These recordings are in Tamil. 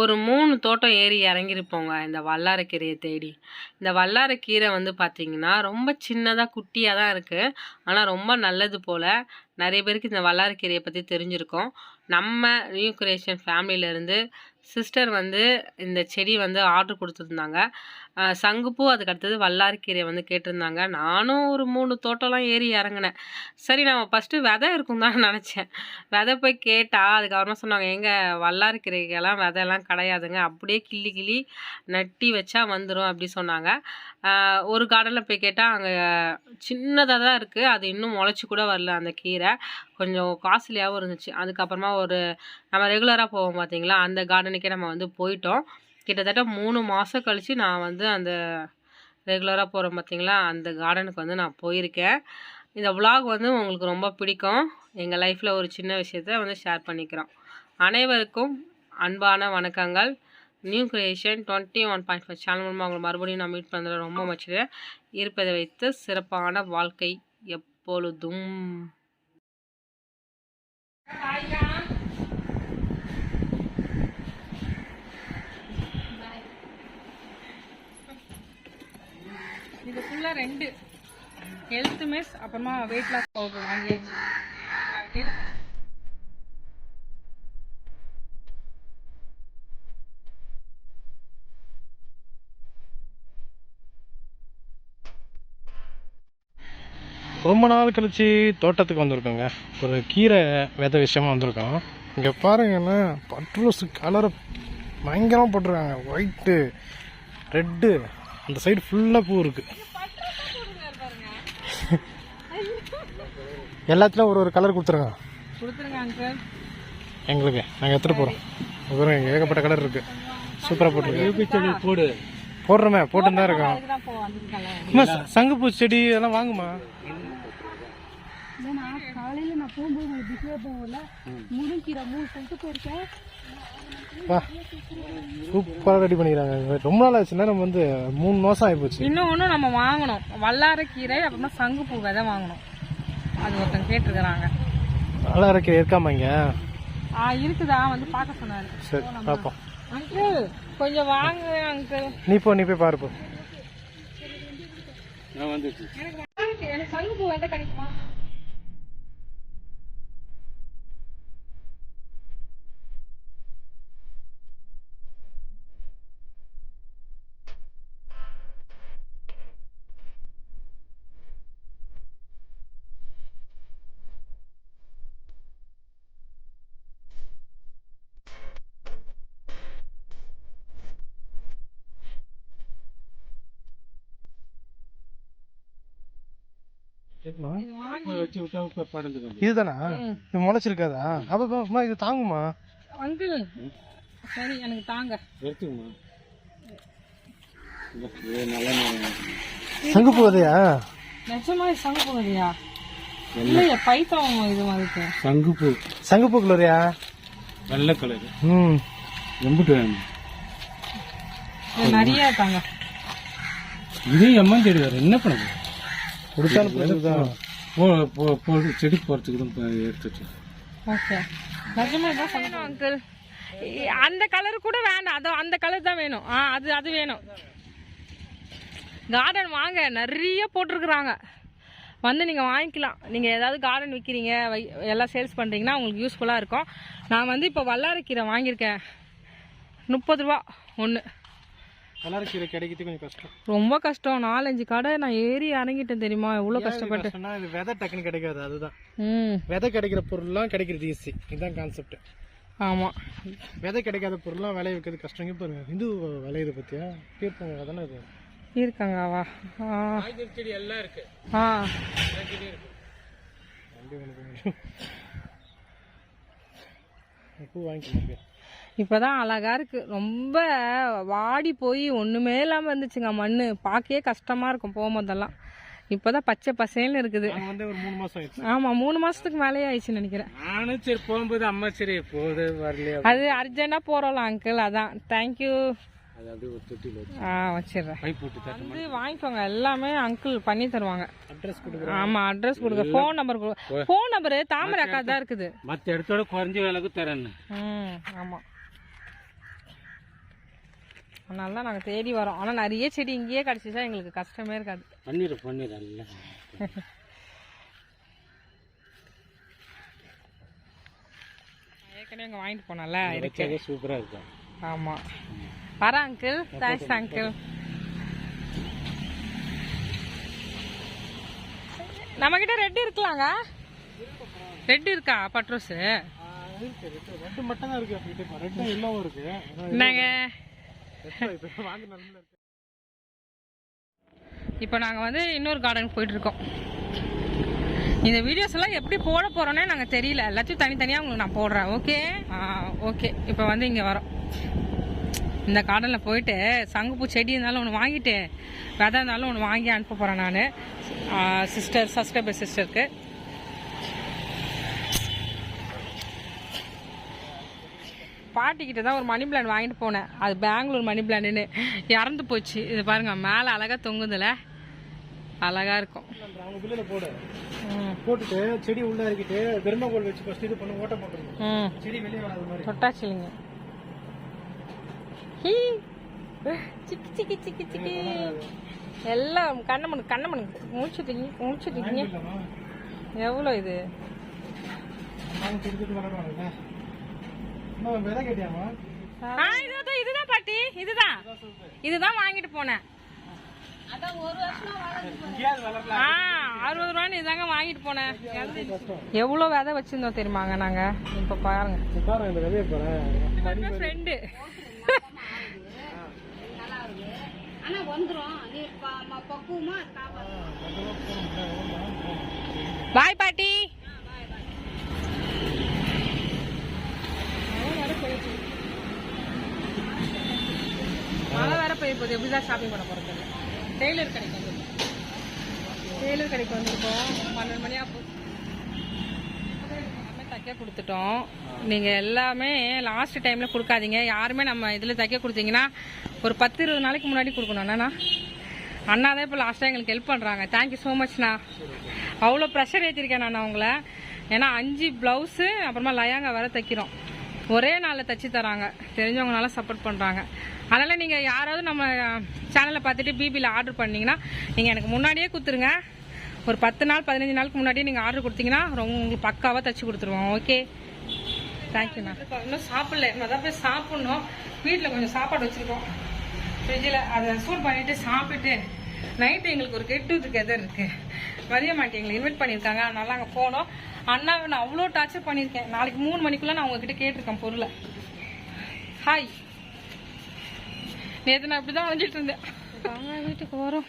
ஒரு மூணு தோட்டம் ஏறி இறங்கியிருப்போங்க இந்த வல்லாரக்கீரையை தேடி. இந்த வல்லாரக்கீரை வந்து பார்த்திங்கன்னா ரொம்ப சின்னதாக குட்டியாக தான் இருக்குது ஆனால் ரொம்ப நல்லது போல். நிறைய பேருக்கு இந்த வல்லாரக்கீரையை பற்றி தெரிஞ்சிருக்கோம். நம்ம நியூ கிரியேஷன் ஃபேமிலியிலேருந்து சிஸ்டர் வந்து இந்த செடி வந்து ஆர்டர் கொடுத்துருந்தாங்க. சங்குப்பூ அதுக்கு அடுத்தது வல்லாரிக்கீரையை வந்து கேட்டிருந்தாங்க. நானும் ஒரு மூணு தோட்டம்லாம் ஏறி இறங்கினேன். சரி நம்ம ஃபஸ்ட்டு விதை இருக்கும் தான் நினச்சேன். விதை போய் கேட்டால் அதுக்கப்புறமா சொன்னாங்க எங்கள் வல்லாரக்கீரைக்கெல்லாம் விதையெல்லாம் கிடையாதுங்க. அப்படியே கிள்ளி கிள்ளி நட்டி வச்சா வந்துடும் அப்படி சொன்னாங்க. ஒரு கார்டனில் போய் கேட்டால் அங்கே சின்னதாக தான் இருக்குது அது இன்னும் முளைச்சி கூட வரல அந்த கீரை. கொஞ்சம் காஸ்ட்லியாகவும் இருந்துச்சு. அதுக்கப்புறமா ஒரு நம்ம ரெகுலராக போவோம் பார்த்தீங்களா அந்த கார்டனுக்கே நம்ம வந்து போயிட்டோம். கிட்டத்தட்ட மூணு மாதம் கழித்து நான் வந்து அந்த ரெகுலராக போகிறோம் பார்த்தீங்களா அந்த கார்டனுக்கு வந்து நான் போயிருக்கேன். இந்த விலாக் வந்து உங்களுக்கு ரொம்ப பிடிக்கும். எங்கள் லைஃப்பில் ஒரு சின்ன விஷயத்த வந்து ஷேர் பண்ணிக்கிறோம். அனைவருக்கும் அன்பான வணக்கங்கள். New creation twenty one point five channel மூலமாக உங்களை மறுபடியும் நான் மீட் பண்ணுறது ரொம்ப மச்சிடு இருப்பதை வைத்து சிறப்பான வாழ்க்கை எப்பொழுதும். இது ஃபுல்லாக ரெண்டு. ஹெல்த் மெஸ் அப்புறமா வெயிட் லாஸ் பவுடர் வாங்கியாச்சு. ரொம்ப நாள் கழிச்சு தோட்டத்துக்கு வந்திருக்கோங்க. ஒரு கீரை வித விஷயமா வந்திருக்கோம். இங்கே பாருங்கன்னா பட்ரோஸ் கலரை பயங்கரமாக போட்டிருக்காங்க. ஒயிட்டு ரெட்டு அந்த சைடு ஃபுல்லாக பூ இருக்கு. எல்லாத்துலேயும் ஒரு ஒரு கலர் கொடுத்துருங்க. எங்களுக்கு. நாங்கள் எடுத்துகிட்டு போகிறோம் பாருங்க ஏகப்பட்ட கலர் இருக்கு. சூப்பராக போட்டிருக்கு. போடு. போடுறோமே போட்டுன்னு தான் இருக்கோம். சங்குப்பூ செடி இதெல்லாம் வாங்குமா? நான் காலையில் நான் போகும்போது முருங்கீரை மூணு சொல்லிட்டு போயிருக்கேன். வா. சூப்பராக ரெடி பண்ணிக்கிறாங்க. ரொம்ப நாள் ஆச்சுன்னா நம்ம வந்து மூணு மாதம் ஆகிப்போச்சு இன்னும் ஒன்று நம்ம வாங்கணும். வல்லாரக்கீரை அப்புறமா சங்குப்பூ விதை வாங்கணும். அது ஒருத்தங்க கேட்டிருக்கிறாங்க. நல்லா இருக்கு இருக்காமா இங்க? ஆ இருக்குதா? வந்து பார்க்க சொன்னாரு. சரி பார்ப்போம். அங்கிள் கொஞ்சம் வாங்க அங்கிள். நீ போ நீ போய் பாரு போ. எனக்கு எனக்கு சங்குப்பூ விதை கிடைக்குமா? இதுதானா? இது முளைச்சிருக்காதா? அப்ப இது தாங்குமா? அங்கிள் சரி எனக்கு தாங்க. சங்குப்பூ விதையா நிஜமா இது சங்குப்பூ விதையா இல்லையா பைத்தம் இது மாதிரி சங்குப்பூ சங்குப்பூ கலரியா வெள்ளை கலர் ம். எம்பிட்டு நிறைய தாங்க இதே எம்மா தேடி என்ன பண்ணுது கொடுத்தாலும் போதுதான் போ போ போ செடி போகிறதுக்கு தான் ப- எடுத்து வச்சு ஓகே. அங்கிள் அந்த கலர் கூட வேண்டாம். அதோ அந்த கலர் தான் வேணும். ஆ அது அது வேணும். கார்டன் வாங்க நிறைய போட்டிருக்குறாங்க. வந்து நீங்கள் வாங்கிக்கலாம். நீங்கள் ஏதாவது கார்டன் விற்கிறீங்க வை- எல்லாம் சேல்ஸ் பண்ணுறீங்கன்னா உங்களுக்கு யூஸ்ஃபுல்லாக இருக்கும். நான் வந்து இப்போ வல்லாரக்கீரை வாங்கியிருக்கேன். முப்பது ரூபா ஒன்று கலர் கீரை கிடைக்கிறது கொஞ்சம் கஷ்டம். ரொம்ப கஷ்டம். நாலஞ்சு கடை நான் ஏறி இறங்கிட்டேன் தெரியுமா? எவ்வளோ கஷ்டப்பட்டு இது விதை டக்குன்னு கிடைக்காது அதுதான். ம். விதை கிடைக்கிற பொருள்லாம் கிடைக்கிறது ஈஸி இதுதான் கான்செப்ட் ஆமாம் விதை கிடைக்காத பொருள்லாம் விளைய வைக்கிறது கஷ்டம். இங்க பாருங்க இந்து விளையுது பத்தியா? தீர்ப்பாங்க அதானே இது. இருக்காங்கவா செடி எல்லாம் இருக்கு. ஆ. பூ வாங்கிக்கலாம் இப்போதான் அழகா இருக்கு. ரொம்ப வாடி போய் ஒண்ணுமே இல்லாம இருந்துச்சுங்க மண்ணு. பார்க்கவே கஷ்டமா இருக்கும் போகும்போதெல்லாம். இப்போதான் பச்சை பசேல்னு இருக்குது. வந்து ஒரு மூணு மாதம் ஆயிடுச்சு. ஆமா மூணு மாசத்துக்கு மேலேயே ஆயிடுச்சுன்னு நினைக்கிறேன். நானும் சரி போகும்போது அம்மா சரி போகுது வரலையா. அது அர்ஜென்டா போறோம்ல அங்கிள் அதான். தேங்க்யூ ஆ வச்சிடுறேன். வந்து வாங்கிக்கோங்க எல்லாமே அங்கிள் பண்ணி தருவாங்க. அட்ரஸ் கொடுக்குறேன். ஆமா அட்ரஸ் கொடுங்க. ஃபோன் நம்பர் ஃபோன் நம்பர் தாமரை அக்கா தான் இருக்குது. மற்ற இடத்தோட குறைஞ்ச விலைக்கு தரேன்னு. ம் ஆமா. அதனால தான் நாங்கள் தேடி வரோம். ஆனால் நிறைய செடி இங்கேயே கிடச்சிச்சா? எங்களுக்கு கஷ்டமே இருக்காது. பன்னீர் பன்னீர் ஏற்கனவே அங்கே வாங்கிட்டு போனல இருக்கு. சூப்பராக இருக்கும் ஆமாம் வரேன் அங்கிள் தேங்க்ஸ் அங்கிள் நம்மக்கிட்ட ரெட் இருக்கலாங்க. ரெட் இருக்கா? பட்ரோஸு. ரெண்டு மட்டும் தான் இருக்கு ரெண்டும் எல்லோவும் இருக்கு. இருக்கு இப்போ நாங்கள் வந்து இன்னொரு கார்டனுக்கு போயிட்டுருக்கோம். இந்த வீடியோஸ் எல்லாம் எப்படி போட போகிறோன்னே நாங்கள் தெரியல. எல்லாத்தையும் தனித்தனியாக உங்களுக்கு நான் போடுறேன். ஓகே ஓகே இப்போ வந்து இங்கே வரோம். இந்த கார்டனில் போயிட்டு சங்குப்பூ செடி இருந்தாலும் ஒன்று வாங்கிட்டு விதை இருந்தாலும் ஒன்று வாங்கி அனுப்ப போகிறேன் நான். சிஸ்டர் சப்ஸ்கிரைபர் சிஸ்டருக்கு பாட்டிக்கிட்ட தான் ஒரு மணி பிளான் வாங்கிட்டு போனேன். அது பெங்களூர் மணி பிளான்னு இறந்து போச்சு. இது பாருங்க மேலே அழகாக தொங்குதுல. அழகா இருக்கும். அவங்க போடு. போட்டுட்டு செடி உள்ள இறக்கிட்டு பெருமகோல் வச்சு ஃபர்ஸ்ட் இது பண்ண ஓட்ட போட்டுருங்க ம். செடி வெளியே வராத மாதிரி. தொட்டாச்சிலிங்க ஹீ. சிக்கி சிக்கி சிக்கி சிக்கி. எல்லாம் கண்ணமணு கண்ணமணு முடிச்சுட்டீங்க முடிச்சுட்டீங்க இல்லைம்மா எவ்வளோ இது அவங்க கொடுத்துட்டு வளருவாங்கல்ல இன்னும் விதை கேட்டியாமா ஆ இதுதான் இதுதான் பாட்டி. இதுதான். இதுதான் வாங்கிட்டு போனேன். எங்கேயாவது வளரலாம். ஆ அறுபது ரூபான்னு இதாங்க வாங்கிட்டு போனேன். எவ்வளோ விதை வச்சிருந்தோம் தெரியுமாங்க நாங்க? இப்போ பாருங்க. ஃப்ரெண்டு பாய் பாட்டி. மழை வேற பெய்ய போகுது. எப்படி தான் ஷாப்பிங் பண்ண போறது டெய்லர் கடைக்கு வந்து டெய்லர் கடைக்கு வந்திருக்கோம். பன்னெண்டு மணி ஆகும். தைக்க கொடுத்துட்டோம். நீங்கள் எல்லாமே லாஸ்ட் டைமில் கொடுக்காதீங்க. யாருமே நம்ம இதில் தைக்க கொடுத்தீங்கன்னா ஒரு பத்து இருபது நாளைக்கு முன்னாடி கொடுக்கணும். என்னண்ணா அண்ணா தான் இப்போ லாஸ்ட்டாக எங்களுக்கு ஹெல்ப் பண்ணுறாங்க தேங்க்யூ ஸோ மச்ண்ணா அவ்வளோ ப்ரெஷர் ஏற்றிருக்கேன் நான் அவங்கள. ஏன்னா அஞ்சு ப்ளவுஸு அப்புறமா லயாங்க வேறு தைக்கிறோம். ஒரே நாளில் தைச்சி தராங்க. தெரிஞ்சவங்களால சப்போர்ட் பண்ணுறாங்க அதனால் நீங்கள் யாராவது நம்ம சேனலை பார்த்துட்டு பிபியில் ஆர்டர் பண்ணிங்கன்னா நீங்கள் எனக்கு முன்னாடியே கொடுத்துருங்க. ஒரு பத்து நாள் பதினஞ்சு நாளுக்கு முன்னாடியே நீங்கள் ஆர்டர் கொடுத்தீங்கன்னா ரொம்ப உங்களுக்கு பக்காவாக தைச்சி கொடுத்துருவோம். ஓகே தேங்க்யூண்ணா இன்னும் சாப்பிடல. நம்ம தான் போய் சாப்பிட்ணும். வீட்டில் கொஞ்சம் சாப்பாடு வச்சுருக்கோம். ஃப்ரிட்ஜில் அதை சூட் பண்ணிவிட்டு சாப்பிட்டு நைட்டு எங்களுக்கு ஒரு கெட் டுகெதர் இருக்கு. மதிய மாட்டி எங்களை இன்வைட் பண்ணியிருக்காங்க. அதனால அங்கே போனோம். அண்ணாவை நான் அவ்வளோ டார்ச்சர் பண்ணியிருக்கேன். நாளைக்கு மூணு மணிக்குள்ளே நான் உங்ககிட்ட கேட்டிருக்கேன் பொருளை. ஹாய் நேற்று நான் இப்படி தான் வந்துட்டு இருந்தேன். வாங்க வீட்டுக்கு வரோம்.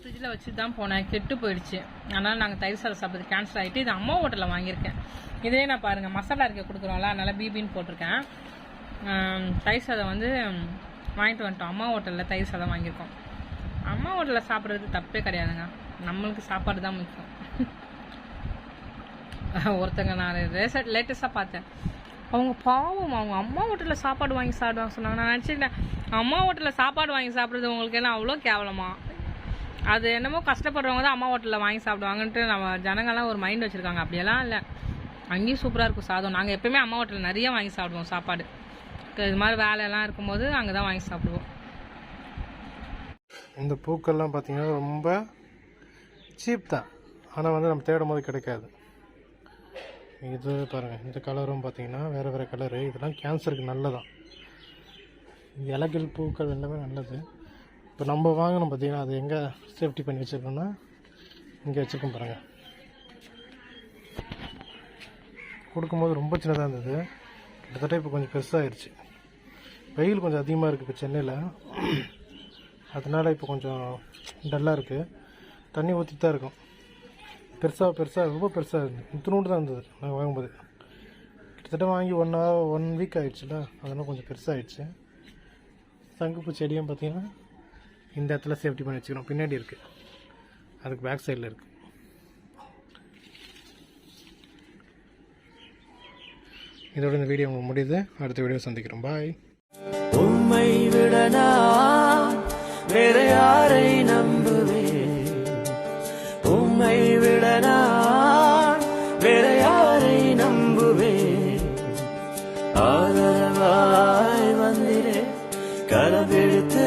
ஃப்ரிட்ஜில் வச்சு தான் போனேன். கெட்டு போயிடுச்சு. அதனால் நாங்கள் தயிர் சாதம் சாப்பிட்றது கேன்சல் ஆகிட்டு இது அம்மா ஹோட்டலில் வாங்கியிருக்கேன். இதே நான் பாருங்கள் மசாலா இருக்க கொடுக்குறோம்ல அதனால் பிபின்னு போட்டிருக்கேன். தயிர் சாதம் வந்து வாங்கிட்டு வந்துட்டோம். அம்மா ஹோட்டலில் தயிர் சாதம் வாங்கியிருக்கோம். அம்மா ஹோட்டலில் சாப்பிட்றது தப்பே கிடையாதுங்க. நம்மளுக்கு சாப்பாடு தான் முக்கியம். ஒருத்தங்க நான் ரேசட் லேட்டஸ்ட்டாக பார்த்தேன். அவங்க பாவம் அவங்க அம்மா ஹோட்டலில் சாப்பாடு வாங்கி சாப்பிடுவாங்க சொன்னாங்க. நான் நினச்சிக்கிட்டேன் அம்மா ஹோட்டலில் சாப்பாடு வாங்கி சாப்பிட்றது உங்களுக்கு எல்லாம் அவ்வளோ கேவலமாக அது என்னமோ கஷ்டப்படுறவங்க தான் அம்மா ஹோட்டலில் வாங்கி சாப்பிடுவாங்கன்ட்டு நம்ம ஜனங்கள்லாம் ஒரு மைண்ட் வச்சுருக்காங்க. அப்படியெல்லாம் இல்லை. அங்கேயும் சூப்பராக இருக்கும் சாதம். நாங்கள் எப்போயுமே அம்மா ஹோட்டலில் நிறைய வாங்கி சாப்பிடுவோம் சாப்பாடு. இது மாதிரி வேலையெல்லாம் இருக்கும்போது அங்கே தான் வாங்கி சாப்பிடுவோம். இந்த பூக்கள்லாம் பார்த்தீங்கன்னா ரொம்ப சீப் தான். ஆனால் வந்து நம்ம தேடும் போது கிடைக்காது. இது பாருங்கள் இந்த கலரும் பார்த்தீங்கன்னா வேறு வேறு கலரு இதெல்லாம் கேன்சருக்கு நல்லதான். இலைகள் பூக்கள் எல்லாமே நல்லது. இப்போ நம்ம வாங்கினோம் பார்த்தீங்கன்னா அது எங்கே சேஃப்டி பண்ணி வச்சுருக்கோம்னா இங்கே வச்சுருக்கோம் பாருங்கள் கொடுக்கும்போது ரொம்ப சின்னதாக இருந்தது. கிட்டத்தட்ட இப்போ கொஞ்சம் பெருசாகிடுச்சு வெயில் கொஞ்சம் அதிகமாக இருக்குது இப்போ சென்னையில். அதனால் இப்போ கொஞ்சம் டல்லாக இருக்குது தண்ணி ஊற்றிட்டு தான் இருக்கும். பெருசாக பெருசாக ரொம்ப பெருசாக இருந்தது. இத்தினோண்டு தான் இருந்தது நாங்கள் வாங்கும்போது. கிட்டத்தட்ட வாங்கி ஒன் ஹவர் ஒன் வீக் ஆகிடுச்சுல அதெல்லாம் கொஞ்சம் பெருசாகிடுச்சு சங்குப்பூ செடியும் பார்த்திங்கன்னா இந்த இடத்துல சேஃப்டி பண்ணி வச்சுக்கணும். பின்னாடி இருக்குது அதுக்கு பேக் சைடில் இருக்குது இதோட இந்த வீடியோ உங்களுக்கு முடியுது. அடுத்த வீடியோ சந்திக்கிறோம். பாய் உண்மை விடனா வேற யாரை நம்புவேன்? உண்மை விடனா வேற யாரை நம்புவேன்? ஆதரவாய் வந்திரே கலவெடுத்து